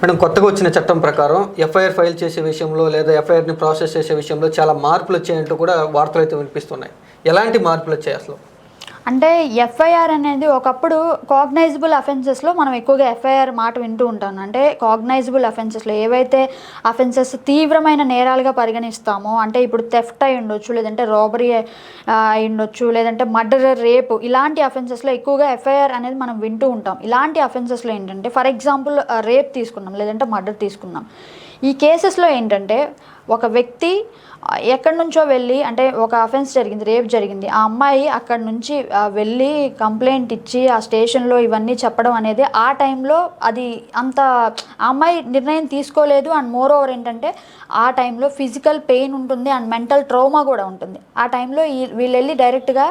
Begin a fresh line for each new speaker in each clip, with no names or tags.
Madam కొత్తగా వచ్చిన చట్టం ప్రకారం ఎఫ్ఐఆర్ ఫైల్ చేసే విషయంలో లేదా ఎఫ్ఐఆర్ని ప్రాసెస్ చేసే విషయంలో చాలా మార్పులు వచ్చాయంటూ కూడా వార్తలు అయితే వినిపిస్తున్నాయి. ఎలాంటి మార్పులు వచ్చాయి అసలు?
అంటే ఎఫ్ఐఆర్ అనేది ఒకప్పుడు కాగ్నైజబుల్ అఫెన్సెస్లో మనం ఎక్కువగా ఎఫ్ఐఆర్ మాట వింటూ ఉంటాం. అంటే కాగ్నైజబుల్ అఫెన్సెస్లో ఏవైతే అఫెన్సెస్ తీవ్రమైన నేరాలుగా పరిగణిస్తామో అంటే ఇప్పుడు థెఫ్ట్ అయి ఉండొచ్చు లేదంటే రాబరీ అయి ఉండొచ్చు లేదంటే మర్డర్ రేపు ఇలాంటి అఫెన్సెస్లో ఎక్కువగా ఎఫ్ఐఆర్ అనేది మనం వింటూ ఉంటాం. ఇలాంటి అఫెన్సెస్లో ఏంటంటే ఫర్ ఎగ్జాంపుల్ రేప్ తీసుకున్నాం లేదంటే మర్డర్ తీసుకున్నాం. ఈ కేసెస్లో ఏంటంటే ఒక వ్యక్తి ఎక్కడి నుంచో వెళ్ళి అంటే ఒక అఫెన్స్ జరిగింది రేప్ జరిగింది. ఆ అమ్మాయి అక్కడి నుంచి వెళ్ళి కంప్లైంట్ ఇచ్చి ఆ స్టేషన్లో ఇవన్నీ చెప్పడం అనేది ఆ టైంలో అది అంత ఆ అమ్మాయి నిర్ణయం తీసుకోలేదు. అండ్ మోర్ ఓవర్ ఏంటంటే ఆ టైంలో ఫిజికల్ పెయిన్ ఉంటుంది అండ్ మెంటల్ ట్రోమా కూడా ఉంటుంది. ఆ టైంలో ఈ వీళ్ళు వెళ్ళి డైరెక్ట్గా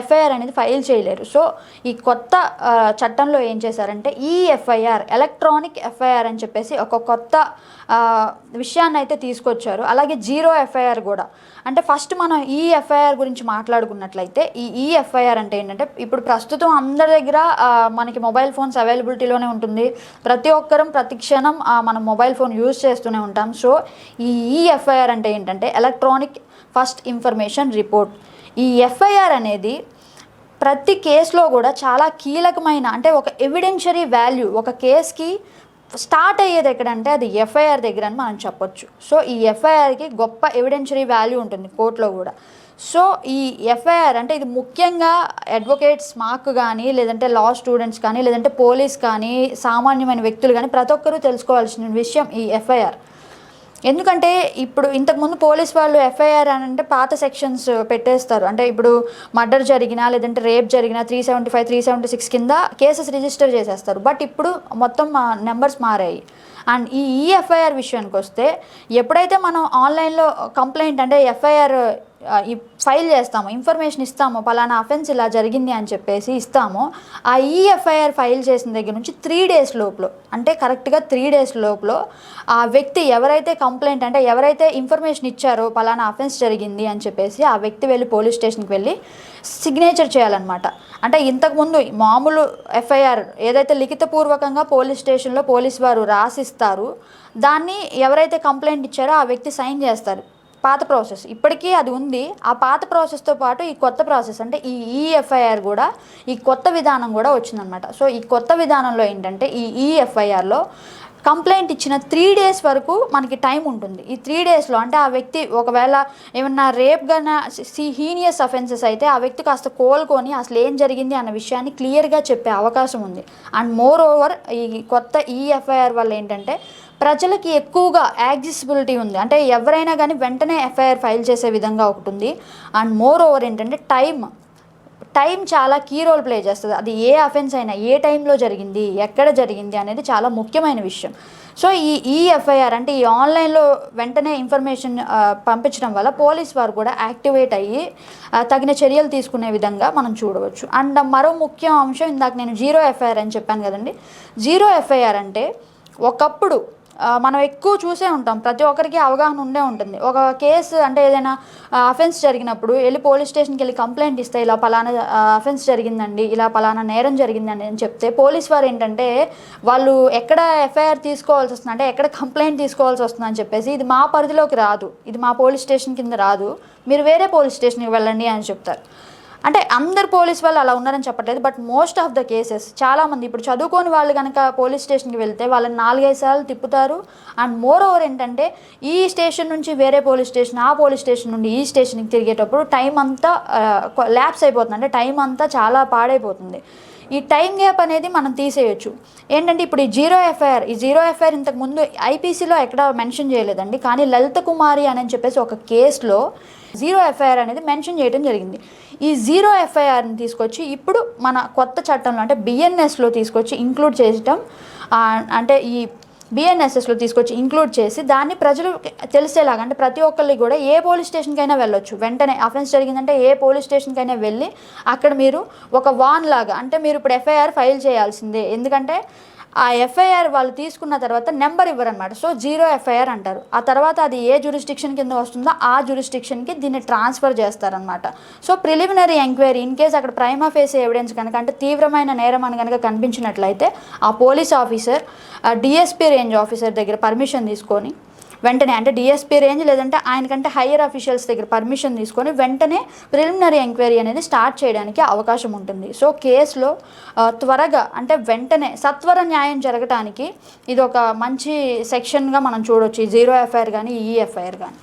ఎఫ్ఐఆర్ అనేది ఫైల్ చేయలేరు. సో ఈ కొత్త చట్టంలో ఏం చేశారంటే ఈ ఎఫ్ఐఆర్ ఎలక్ట్రానిక్ ఎఫ్ఐఆర్ అని చెప్పేసి ఒక కొత్త విషయాన్ని అయితే తీసుకొచ్చారు. అలాగే జీరో ఎఫ్ఐఆర్ కూడా. అంటే ఫస్ట్ మనం ఈ ఎఫ్ఐఆర్ గురించి మాట్లాడుకున్నట్లయితే ఈ ఈ ఎఫ్ఐఆర్ అంటే ఏంటంటే ఇప్పుడు ప్రస్తుతం అందరి దగ్గర మనకి మొబైల్ ఫోన్స్ అవైలబిలిటీలోనే ఉంటుంది. ప్రతి ఒక్కరం ప్రతి క్షణం మనం మొబైల్ ఫోన్ యూజ్ చేస్తూనే ఉంటాం. సో ఈ ఈ ఎఫ్ఐఆర్ అంటే ఏంటంటే ఎలక్ట్రానిక్ ఫస్ట్ ఇన్ఫర్మేషన్ రిపోర్ట్. ఈ ఎఫ్ఐఆర్ అనేది ప్రతి కేసులో కూడా చాలా కీలకమైన అంటే ఒక ఎవిడెన్షరీ వాల్యూ ఒక కేసుకి స్టార్ట్ అయ్యేది ఎక్కడంటే అది ఎఫ్ఐఆర్ దగ్గర అని మనం చెప్పొచ్చు. సో ఈ ఎఫ్ఐఆర్కి గొప్ప ఎవిడెన్షరీ వాల్యూ ఉంటుంది కోర్టులో కూడా. సో ఈ ఎఫ్ఐఆర్ అంటే ఇది ముఖ్యంగా అడ్వకేట్స్ మాకు కానీ లేదంటే లా స్టూడెంట్స్ కానీ లేదంటే పోలీస్ కానీ సామాన్యమైన వ్యక్తులు కానీ ప్రతి ఒక్కరూ తెలుసుకోవాల్సిన విషయం ఈ ఎఫ్ఐఆర్. ఎందుకంటే ఇప్పుడు ఇంతకుముందు పోలీస్ వాళ్ళు ఎఫ్ఐఆర్ అని అంటే పాత సెక్షన్స్ పెట్టేస్తారు. అంటే ఇప్పుడు మర్డర్ జరిగినా లేదంటే రేప్ జరిగినా three seventy five three seventy six కింద కేసెస్ రిజిస్టర్ చేసేస్తారు. బట్ ఇప్పుడు మొత్తం నెంబర్స్ మారాయి. అండ్ ఈ ఈఎఫ్ఐఆర్ విషయానికి వస్తే ఎప్పుడైతే మనం ఆన్లైన్లో కంప్లైంట్ అంటే ఎఫ్ఐఆర్ ఫైల్ చేస్తాము ఇన్ఫర్మేషన్ ఇస్తాము పలానా అఫెన్స్ ఇలా జరిగింది అని చెప్పేసి ఇస్తాము. ఆ ఈఎఫ్ఐఆర్ ఫైల్ చేసిన దగ్గర నుంచి త్రీ డేస్ లోపల అంటే కరెక్ట్గా త్రీ డేస్ లోపల ఆ వ్యక్తి ఎవరైతే కంప్లైంట్ అంటే ఎవరైతే ఇన్ఫర్మేషన్ ఇచ్చారో పలానా అఫెన్స్ జరిగింది అని చెప్పేసి ఆ వ్యక్తి వెళ్ళి పోలీస్ స్టేషన్కి వెళ్ళి సిగ్నేచర్ చేయాలన్నమాట. అంటే ఇంతకుముందు మామూలు ఎఫ్ఐఆర్ ఏదైతే లిఖితపూర్వకంగా పోలీస్ స్టేషన్లో పోలీస్ వారు రాసిస్తారు దాన్ని ఎవరైతే కంప్లైంట్ ఇచ్చారో ఆ వ్యక్తి సైన్ చేస్తారు. పాత ప్రాసెస్. ఇప్పటికీ అది ఉంది. ఆ పాత ప్రాసెస్తో పాటు ఈ కొత్త ప్రాసెస్ అంటే ఈ ఈఎఫ్ఐఆర్ కూడా ఈ కొత్త విధానం కూడా వచ్చిందనమాట సో ఈ కొత్త విధానంలో ఏంటంటే ఈ ఈఎఫ్ఐఆర్లో కంప్లైంట్ ఇచ్చిన త్రీ డేస్ వరకు మనకి టైం ఉంటుంది. ఈ త్రీ డేస్లో అంటే ఆ వ్యక్తి ఒకవేళ ఏమన్నా రేప్ గన హీనియస్ అఫెన్సెస్ అయితే ఆ వ్యక్తి కాస్త కోలుకొని అసలు ఏం జరిగింది అన్న విషయాన్ని క్లియర్గా చెప్పే అవకాశం ఉంది. అండ్ మోర్ ఓవర్ ఈ కొత్త ఈఎఫ్ఐఆర్ వల్ల ఏంటంటే ప్రజలకి ఎక్కువగా యాక్సెసిబిలిటీ ఉంది. అంటే ఎవరైనా కానీ వెంటనే ఎఫ్ఐఆర్ ఫైల్ చేసే విధంగా ఒకటి ఉంది. అండ్ మోర్ ఓవర్ ఏంటంటే టైం టైం చాలా కీ రోల్ ప్లే చేస్తుంది. అది ఏ అఫెన్స్ అయినా ఏ టైంలో జరిగింది ఎక్కడ జరిగింది అనేది చాలా ముఖ్యమైన విషయం. సో ఈ ఈ ఎఫ్ఐఆర్ అంటే ఈ ఆన్లైన్లో వెంటనే ఇన్ఫర్మేషన్ పంపించడం వల్ల పోలీస్ వారు కూడా యాక్టివేట్ అయ్యి తగిన చర్యలు తీసుకునే విధంగా మనం చూడవచ్చు. అండ్ మరో ముఖ్య అంశం ఇందాక నేను జీరో ఎఫ్ఐఆర్ అని చెప్పాను కదండి. జీరో ఎఫ్ఐఆర్ అంటే ఒకప్పుడు మనం ఎక్కువ చూసే ఉంటాం. ప్రతి ఒక్కరికి అవగాహన ఉండే ఉంటుంది. ఒక కేసు అంటే ఏదైనా అఫెన్స్ జరిగినప్పుడు వెళ్ళి పోలీస్ స్టేషన్కి వెళ్ళి కంప్లైంట్ ఇస్తే ఇలా పలానా అఫెన్స్ జరిగిందండి ఇలా పలానా నేరం జరిగిందండి అని చెప్తే పోలీస్ వారు ఏంటంటే వాళ్ళు ఎక్కడ ఎఫ్ఐఆర్ తీసుకోవాల్సి వస్తుంది అంటే ఎక్కడ కంప్లైంట్ తీసుకోవాల్సి వస్తుంది అని చెప్పేసి ఇది మా పరిధిలోకి రాదు ఇది మా పోలీస్ స్టేషన్ కింద రాదు మీరు వేరే పోలీస్ స్టేషన్కి వెళ్ళండి అని చెప్తారు. అంటే అందరు పోలీస్ వాళ్ళు అలా ఉన్నారని చెప్పట్లేదు but most of the cases చాలామంది ఇప్పుడు చదువుకోని వాళ్ళు కనుక పోలీస్ స్టేషన్కి వెళ్తే వాళ్ళని నాలుగైదు సార్లు తిప్పుతారు. అండ్ మోర్ ఓవర్ ఏంటంటే ఈ స్టేషన్ నుంచి వేరే పోలీస్ స్టేషన్ ఆ పోలీస్ స్టేషన్ నుండి ఈ స్టేషన్కి తిరిగేటప్పుడు టైం అంతా ల్యాప్స్ అయిపోతుంది. అంటే టైం అంతా చాలా పాడైపోతుంది. ఈ టైం గ్యాప్ అనేది మనం తీసేయొచ్చు. ఏంటంటే ఇప్పుడు ఈ జీరో ఎఫ్ఐఆర్ ఈ జీరో ఎఫ్ఐఆర్ ఇంతకుముందు ఐపీసీలో ఎక్కడ మెన్షన్ చేయలేదండి. కానీ లలిత కుమారి అని చెప్పేసి ఒక కేసులో జీరో ఎఫ్ఐఆర్ అనేది మెన్షన్ చేయడం జరిగింది. ఈ జీరో ఎఫ్ఐఆర్ని తీసుకొచ్చి ఇప్పుడు మన కొత్త చట్టంలో అంటే బిఎన్ఎస్లో తీసుకొచ్చి ఇంక్లూడ్ చేయటం అంటే ఈ బిఎన్ఎస్ఎస్లో తీసుకొచ్చి ఇంక్లూడ్ చేసి దాన్ని ప్రజలు తెలిసేలాగా అంటే ప్రతి ఒక్కరికి కూడా ఏ పోలీస్ స్టేషన్కైనా వెళ్ళొచ్చు. వెంటనే అఫెన్స్ జరిగిందంటే ఏ పోలీస్ స్టేషన్కైనా వెళ్ళి అక్కడ మీరు ఒక వాన్ లాగా అంటే మీరు ఇప్పుడు ఎఫ్ఐఆర్ ఫైల్ చేయాల్సిందే. ఎందుకంటే ఆ ఎఫ్ఐఆర్ వాళ్ళు తీసుకున్న తర్వాత నెంబర్ ఇవ్వరనమాట సో జీరో ఎఫ్ఐఆర్ అంటారు. ఆ తర్వాత అది ఏ జ్యూరిస్టిక్షన్ కింద వస్తుందో ఆ జ్యూరిస్టిక్షన్కి దీన్ని ట్రాన్స్ఫర్ చేస్తారనమాట so preliminary enquiry in case అక్కడ ప్రైమా ఫేస్ ఎవిడెన్స్ కనుక అంటే తీవ్రమైన నేరం అని కనుక కనిపించినట్లయితే ఆ police officer DSP range officer దగ్గర పర్మిషన్ తీసుకొని వెంటనే అంటే డిఎస్పీ రేంజ్ లేదంటే ఆయనకంటే హయ్యర్ అఫీషియల్స్ దగ్గర పర్మిషన్ తీసుకొని వెంటనే ప్రిలిమినరీ ఎంక్వైరీ అనేది స్టార్ట్ చేయడానికి అవకాశం ఉంటుంది. సో కేసులో త్వరగా అంటే వెంటనే సత్వర న్యాయం జరగటానికి ఇది ఒక మంచి సెక్షన్గా మనం చూడొచ్చు. జీరో ఎఫ్ఐఆర్ కానీ ఈఎఫ్ఐఆర్ కానీ